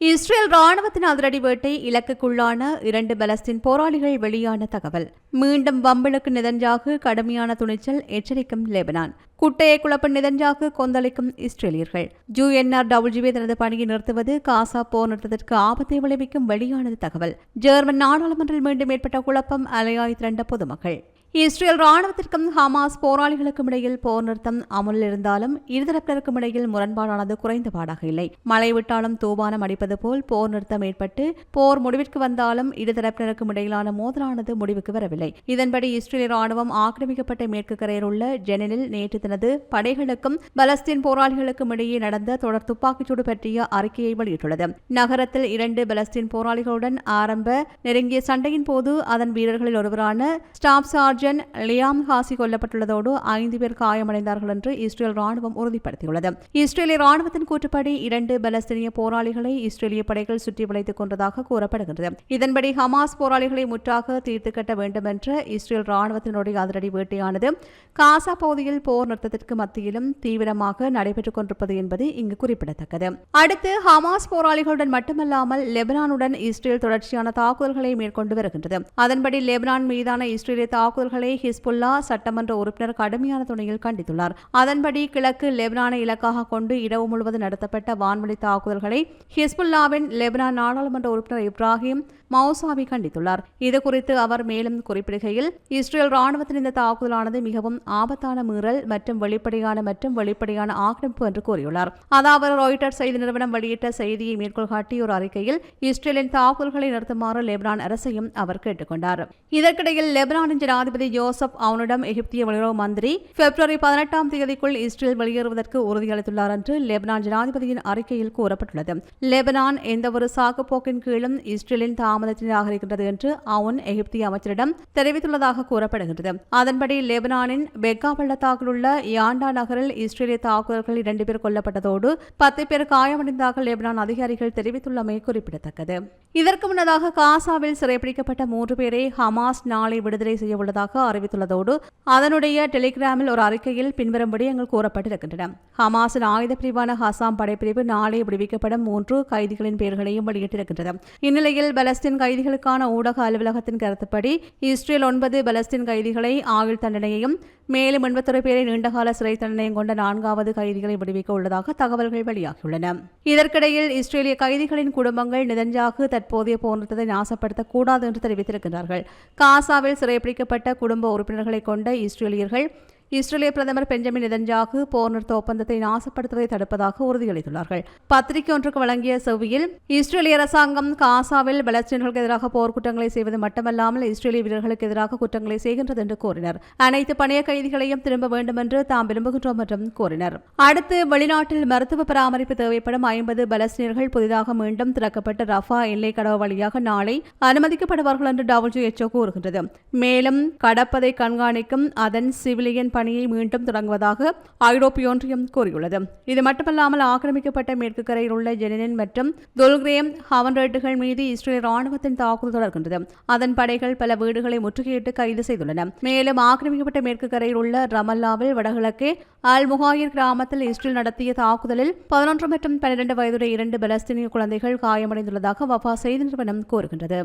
Israel ராணுவத்தின் அதிரடி வேட்டை இலக்குக்குள்ளான இரண்டு பலஸ்தீன் போராளிகள் வெளியான தகவல். மீண்டும் வம்பளுக்கு நிதஞ்சாக கடுமையான துணிச்சல் எச்சரிக்கும் லெபனான். குட்டையை குழப்ப நிதஞ்சாக கொந்தளிக்கும் இஸ்ரேலியர்கள். ஜூஎன்ஆர் டபிள்யூஏ தனது பணியை நிறுத்துவது காசா போர் நிறுத்தத்திற்கு ஆபத்தை விளைவிக்கும் வெளியானது தகவல். ஜெர்மன் நாடாளுமன்றில் மீண்டும் ஏற்பட்ட குழப்பம் அலையாய் திரண்ட பொதுமக்கள். இஸ்ரேல் ராணுவத்திற்கும் ஹமாஸ் போராளிகளுக்கும் இடையில் போர் நிறுத்தம் அமலில் இருந்தாலும் இருதரப்பினருக்கும் இடையில் முரண்பாடானது குறைந்தபாடாக இல்லை. மழை விட்டாலும் தூபானம் அடிப்பது போல் போர் நிறுத்தம் ஏற்பட்டு போர் முடிவிற்கு வந்தாலும் இருதரப்பினருக்கும் இடையிலான மோதலானது முடிவுக்கு வரவில்லை. இதன்படி இஸ்ரேல் ராணுவம் ஆக்கிரமிக்கப்பட்ட மேற்கு கரையில் உள்ள ஜெனலில் நேற்று தனது படைகளுக்கும் பலஸ்தீன் போராளிகளுக்கும் இடையே நடந்த தொடர் துப்பாக்கிச்சூடு பற்றிய அறிக்கையை வெளியிட்டுள்ளது. நகரத்தில் இரண்டு பலஸ்தீன் போராளிகளுடன் ஆரம்ப நெருங்கிய சண்டையின் போது அதன் வீரர்களில் ஒருவரான ஸ்டாப் சர்ஜன் லியாம் ஹாசி கொல்லப்பட்டுள்ளதோடு ஐந்து பேர் காயமடைந்தார்கள் என்று இஸ்ரேல் ராணுவம் உறுதிப்படுத்தியுள்ளது. இஸ்ரேலிய ராணுவத்தின் கூற்றுப்படி இரண்டு பலஸ்தீனிய போராளிகளை இஸ்ரேலிய படைகள் சுற்றி வளைத்துக் கொண்டதாக கூறப்படுகிறது இதன்படி ஹமாஸ் போராளிகளை முற்றாக தீர்த்து கட்ட வேண்டும் என்ற இஸ்ரேல் ராணுவத்தினுடைய அதிரடி வேட்டையானது காசா பகுதியில் போர் நிறுத்தத்திற்கு மத்தியிலும் தீவிரமாக நடைபெற்றுக் கொண்டிருப்பது என்பது இங்கு குறிப்பிடத்தக்கது. அடுத்து ஹமாஸ் போராளிகளுடன் மட்டுமல்லாமல் லெபனானுடன் இஸ்ரேல் தொடர்ச்சியான தாக்குதல்களை மேற்கொண்டு வருகின்றது. அதன்படி லெபனான் மீதான இஸ்ரேலிய தாக்குதல்கள் ஹிஸ்புல்லா சட்டமன்ற உறுப்பினர் கடுமையான துணையில் கண்டித்துள்ளார். அதன்படி கிழக்கு லெபனானை இலக்காக கொண்டு இரவு முழுவதும் நடத்தப்பட்ட வான்வழி தாக்குதல்களை ஹிஸ்புல்லாவின் லெபனான் நாடாளுமன்ற உறுப்பினர் இப்ராஹிம் மௌசாவி கண்டித்துள்ளார். இதுகுறித்து அவர் மேலும் குறிப்பிடுகையில் இஸ்ரேல் ராணுவத்தின் இந்த தாக்குதலானது மிகவும் ஆபத்தான மீறல் மற்றும் வெளிப்படையான மற்றும் வெளிப்படையான ஆக்கிரமிப்பு என்று கூறியுள்ளார். அதாவது ராய்டர் செய்தி நிறுவனம் வெளியிட்ட செய்தியை மேற்கோள் காட்டி ஒரு அறிக்கையில் இஸ்ரேலின் தாக்குதல்களை நிறுத்துமாறு லெபனான் அரசையும் அவர் கேட்டுக்கொண்டார். இதற்கிடையில் லெபனானின் ஜனாதிபதி ஜனாதிபதி ஜோசப் அவனிடம் எகிப்திய வெளியுறவு மந்திரி பிப்ரவரி பதினெட்டாம் தேதிக்குள் இஸ்ரேல் வெளியேறுவதற்கு உறுதியளித்துள்ளார் என்று லெபனான் ஜனாதிபதியின் அறிக்கையில் கூறப்பட்டுள்ளது. லெபனான் எந்தவொரு சாக்குப்போக்கின் கீழும் இஸ்ரேலின் தாமதத்தை நிராகரிக்கின்றது என்று அவன் எகிப்திய அமைச்சரிடம் தெரிவித்துள்ளதாக கூறப்படுகின்றது. அதன்படி லெபனானின் பெக்கா பள்ளத்தாக்கில் உள்ள யாண்டா நகரில் இஸ்ரேலிய தாக்குதல்கள் இரண்டு பேர் கொல்லப்பட்டதோடு பத்து பேர் காயமடைந்ததாக லெபனான் அதிகாரிகள் தெரிவித்துள்ளமை குறிப்பிடத்தக்கது. இதற்கு முன்னதாக காசாவில் சிறைப்பிடிக்கப்பட்ட மூன்று பேரை ஹமாஸ் நாளை விடுதலை செய்ய உள்ளதாக அறிவித்துள்ளதோடு அதனுடைய டெலிகிராமில் ஒரு அறிக்கையில் பின்வரும்படி விடயங்கள் கூறப்பட்டிருக்கின்றன. ஹமாஸின் ஆயுத பிரிவான ஹசாம் படைப்பிரிவு நாளை விடுவிக்கப்படும் மூன்று கைதிகளின் பெயர்களையும் வெளியிட்டிருக்கின்றது. இந்நிலையில் பலஸ்தீன் கைதிகளுக்கான ஊடக அலுவலகத்தின் கருத்துப்படி இஸ்ரேல் ஒன்பது பலஸ்தீன் கைதிகளை ஆயுள் தண்டனையையும் மேலும் எண்பத்தொரு பேரை நீண்டகால சிறை தண்டனையும் கொண்ட நான்காவது கைதிகளை விடுவிக்க உள்ளதாக தகவல்கள் வெளியாகியுள்ளன. இதற்கிடையில் இஸ்ரேலிய கைதிகளின் குடும்பங்கள் நிதஞ்சாக தற்போதைய போன்றதை நாசப்படுத்தக்கூடாது என்று தெரிவித்திருக்கிறார்கள் காசாவில் சிறைப்பிடிக்கப்பட்ட குடும்ப உறுப்பினர்களை கொண்ட இஸ்ரேலியர்கள் இஸ்ரேலிய பிரதமர் பெஞ்சமின் நெதன்ஜாகு போர் நிறுத்த ஒப்பந்தத்தை நாசப்படுத்துவதை தடுப்பதாக உறுதியளித்துள்ளார்கள். பத்திரிகை ஒன்றுக்கு வழங்கிய செவ்வியில் இஸ்ரேலிய அரசாங்கம் காசாவில் பலஸ்தீனர்களுக்கு எதிராக போர்க்குற்றங்களை செய்வது மட்டுமல்லாமல் இஸ்ரேலிய வீரர்களுக்கு எதிராக குற்றங்களை செய்கின்றது என்று கூறினர். அனைத்து பணைய கைதிகளையும் திரும்ப வேண்டும் என்று தாம் விரும்புகின்றோம் என்றும் கூறினர். அடுத்து வெளிநாட்டில் மருத்துவ பராமரிப்பு தேவைப்படும் ஐம்பது பலஸ்தீனர்கள் புதிதாக மீண்டும் திறக்கப்பட்ட ரஃபா எல்லை கடவு வழியாக நாளை அனுமதிக்கப்படுவார்கள் என்று டபிள்யூஎச்ஓ கூறுகின்றது. மேலும் கடப்பதை கண்காணிக்கும் அதன் சிவிலியன் பணியை மீண்டும் தொடங்குவதாக ஐரோப்பிய ஒன்றியம் கூறியுள்ளது. இது மட்டுமல்லாமல் ஆக்கிரமிக்கப்பட்ட மேற்கு கரையில் உள்ள ஜெனினின் மற்றும் தொல்கிரேம் ஹவன்ரேட்டுகள் மீது இஸ்ரேல் ராணுவத்தின் தாக்குதல் தொடர்கின்றது. அதன் படைகள் பல வீடுகளை முற்றுகையிட்டு கைது செய்துள்ளன. மேலும் ஆக்கிரமிக்கப்பட்ட மேற்கு கரையில் உள்ள ரமல்லாவில் வடகிழக்கே அல் முகாயிர் கிராமத்தில் இஸ்ரேல் நடத்திய தாக்குதலில் பதினொன்று மற்றும் பன்னிரண்டு வயதுடைய இரண்டு பலஸ்தீனிய குழந்தைகள் காயமடைந்துள்ளதாக வஃபா செய்தி நிறுவனம் கூறுகின்றது.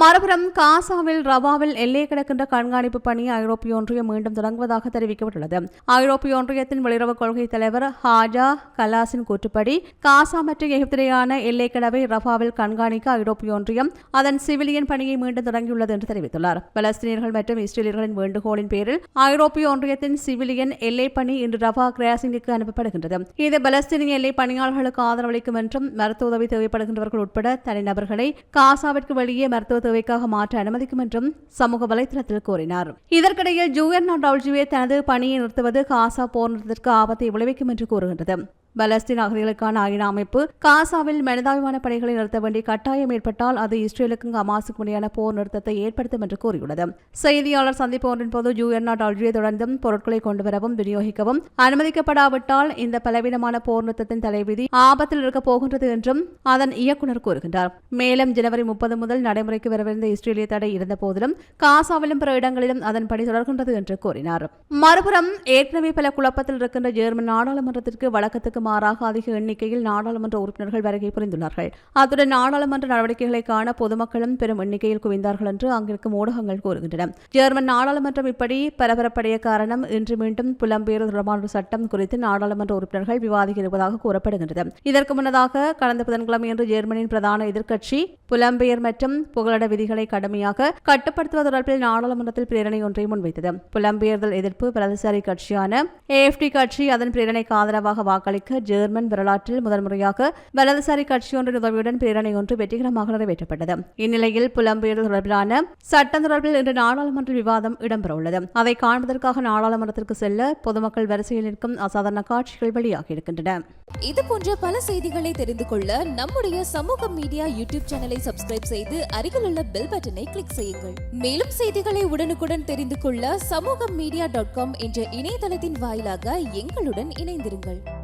மறுபுறம் காசாவில் ரவாவில் எல்லை கிடக்கின்ற கண்காணிப்பு பணி ஐரோப்பிய ஒன்றியம் மீண்டும் தொடங்குவதாக தெரிவிக்கப்பட்டுள்ளது. ஐரோப்பிய ஒன்றியத்தின் வெளியுறவு கொள்கை தலைவர் ஹாஜா கலாசின் கூற்றுப்படி காசா மற்றும் எகிப்திடையான எல்லை கடவை ரஃபாவில் கண்காணிக்க ஐரோப்பிய ஒன்றியம் அதன் சிவிலியன் பணியை மீண்டும் தொடங்கியுள்ளது என்று தெரிவித்துள்ளார். பலஸ்தீனியர்கள் மற்றும் இஸ்ரேலியர்களின் வேண்டுகோளின் பேரில் ஐரோப்பிய ஒன்றியத்தின் சிவிலியன் எல்லை பணி இன்று ரஃபா கிராசிங்குக்கு அனுப்பப்படுகின்றது. இது பலஸ்தீனிய எல்லை பணியாளர்களுக்கு ஆதரவளிக்கும் என்றும் மருத்துவ உதவி தேவைப்படுகின்றவர்கள் உட்பட தனிநபர்களை காசாவிற்கு வெளியே மருத்துவ தேவைக்காக மாற்ற அனுமதிக்கும் என்றும் சமூக வலைதளத்தில் கூறினார். இதற்கிடையில் ஜூஎன் டபிள்யூஏ தனது பணியை நிறுத்துவது காசா போர் நிறுத்தத்திற்கு ஆபத்தை விளைவிக்கும் என்று கூறுகின்றது. பலஸ்தீன் அகதிகளுக்கான ஐநா அமைப்பு காசாவில் மனிதாபிமான படைகளை நிறுத்த வேண்டிய கட்டாயம் ஏற்பட்டால் அது இஸ்ரேலுக்கும் ஹமாஸுக்கும் இடையான போர் நிறுத்தத்தை ஏற்படுத்தும் என்று கூறியுள்ளது. செய்தியாளர் சந்திப்பு ஒன்றின் போது யூஎன்ஆ டால்ஜியை தொடர்ந்தும் பொருட்களை கொண்டுவரவும் விநியோகிக்கவும் அனுமதிக்கப்படாவிட்டால் இந்த பலவீனமான போர் நிறுத்தத்தின் தலைவிதி ஆபத்தில் இருக்கப் போகின்றது என்றும் அதன் இயக்குநர் கூறுகின்றார். மேலும் ஜனவரி முப்பது முதல் நடைமுறைக்கு வரவிருந்த இஸ்ரேலிய தடை இருந்த போதிலும் காசாவிலும் பிற இடங்களிலும் அதன் பணி தொடர்கின்றது என்று கூறினார். மறுபுறம் ஏற்கனவே பல குழப்பத்தில் இருக்கின்ற ஜெர்மன் நாடாளுமன்றத்திற்கு வழக்கத்துக்கு மாறாக அதிக எண்ணிக்கையில் நாடாளுமன்ற உறுப்பினர்கள் வருகை புரிந்துள்ளார்கள். அத்துடன் நாடாளுமன்ற நடவடிக்கைகளை காண பொதுமக்களும் பெரும் எண்ணிக்கையில் குவிந்தார்கள் என்று அங்கிருக்கும் ஊடகங்கள் கூறுகின்றன. ஜெர்மன் நாடாளுமன்றம் இப்படி பரபரப்படைய காரணம் இன்று மீண்டும் புலம்பெயர் தொடர்பான சட்டம் குறித்து நாடாளுமன்ற உறுப்பினர்கள் விவாதிக்க இருப்பதாக கூறப்படுகின்றது. இதற்கு முன்னதாக கடந்த புதன்கிழமையன்று ஜெர்மனியின் பிரதான எதிர்க்கட்சி புலம்பெயர் மற்றும் புகலிட விதிகளை கடுமையாக கட்டுப்படுத்துவது தொடர்பில் நாடாளுமன்றத்தில் பிரேரணை ஒன்றை முன்வைத்தது. புலம்பெயர்தல் எதிர்ப்பு பிரதசாரி கட்சியான ஏஎஃப்டி கட்சி அதன் பிரேரணைக்கு ஆதரவாக வாக்களிக்க ஜெர்மன் வரலாற்றில் முதன்முறையாக வலதுசாரி கட்சி ஒன்றின் உதவியுடன் பிரேரணை ஒன்று வெற்றிகரமாக நிறைவேற்றப்பட்டது. இந்நிலையில் புலம்பெயர்தல் தொடர்பிலான சட்டம் தொடர்பில் இன்று நாடாளுமன்ற விவாதம் இடம்பெறவுள்ளது. அதை காண்பதற்காக நாடாளுமன்றத்திற்கு செல்ல பொதுமக்கள் வரிசையில் நிற்கும் அசாதாரண காட்சிகள் வெளியாகியிருக்கின்றன. இது போன்ற பல செய்திகளை தெரிந்து கொள்ள நம்முடைய சமூக மீடியா யூடியூப் சேனலை சப்ஸ்கிரைப் செய்து அருகிலுள்ள பெல் பட்டனை கிளிக் செய்யுங்கள். மேலும் செய்திகளை உடனுக்குடன் தெரிந்து கொள்ள சமூக மீடியா டாட் காம் என்ற இணையதளத்தின் வாயிலாக எங்களுடன் இணைந்திருங்கள்.